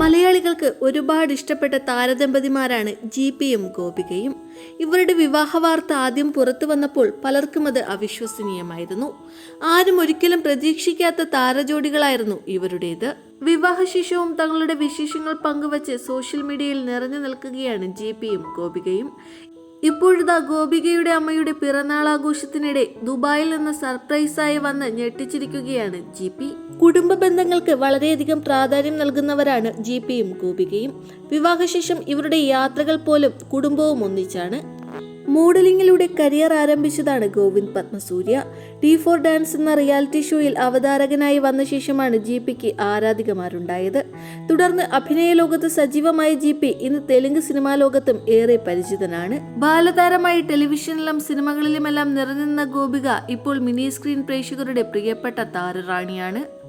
താരങ്ങൾക്ക് ഒരുപാട് ഇഷ്ടപ്പെട്ട താരദമ്പതിമാരാണ് ജി പിയും ഗോപികയും. ഇവരുടെ വിവാഹ വാർത്ത ആദ്യം പുറത്തു വന്നപ്പോൾ പലർക്കും അത് അവിശ്വസനീയമായിരുന്നു. ആരും ഒരിക്കലും പ്രതീക്ഷിക്കാത്ത താരജോഡികളായിരുന്നു ഇവരുടേത്. വിവാഹശേഷവും തങ്ങളുടെ വിശേഷങ്ങൾ പങ്കുവച്ച് സോഷ്യൽ മീഡിയയിൽ നിറഞ്ഞു നിൽക്കുകയാണ് ജി പിയും ഗോപികയും. ഇപ്പോഴിതാ ഗോപികയുടെ അമ്മയുടെ പിറന്നാൾ ആഘോഷത്തിനിടെ ദുബായിൽ നിന്ന് സർപ്രൈസായി വന്ന് ഞെട്ടിച്ചിരിക്കുകയാണ് ജി പി. കുടുംബ ബന്ധങ്ങൾക്ക് വളരെയധികം പ്രാധാന്യം നൽകുന്നവരാണ് ജി പിയും ഗോപികയും. വിവാഹശേഷം ഇവരുടെ യാത്രകൾ പോലും കുടുംബവും ഒന്നിച്ചാണ്. മോഡലിംഗിലൂടെ career ആരംഭിച്ചതാണ് Govind Padmasurya. D four dance എന്ന റിയാലിറ്റി ഷോയിൽ അവതാരകനായി വന്ന ശേഷമാണ് ജി പിക്ക് ആരാധികമാരുണ്ടായത്. തുടർന്ന് അഭിനയ ലോകത്ത് സജീവമായ ജി പി ഇന്ന് തെലുങ്ക് സിനിമാ ലോകത്തും ഏറെ പരിചിതനാണ്. ബാലതാരമായി ടെലിവിഷനിലും സിനിമകളിലുമെല്ലാം നിറഞ്ഞിരുന്ന ഗോപിക ഇപ്പോൾ മിനി സ്ക്രീൻ പ്രേക്ഷകരുടെ പ്രിയപ്പെട്ട താരറാണിയാണ്.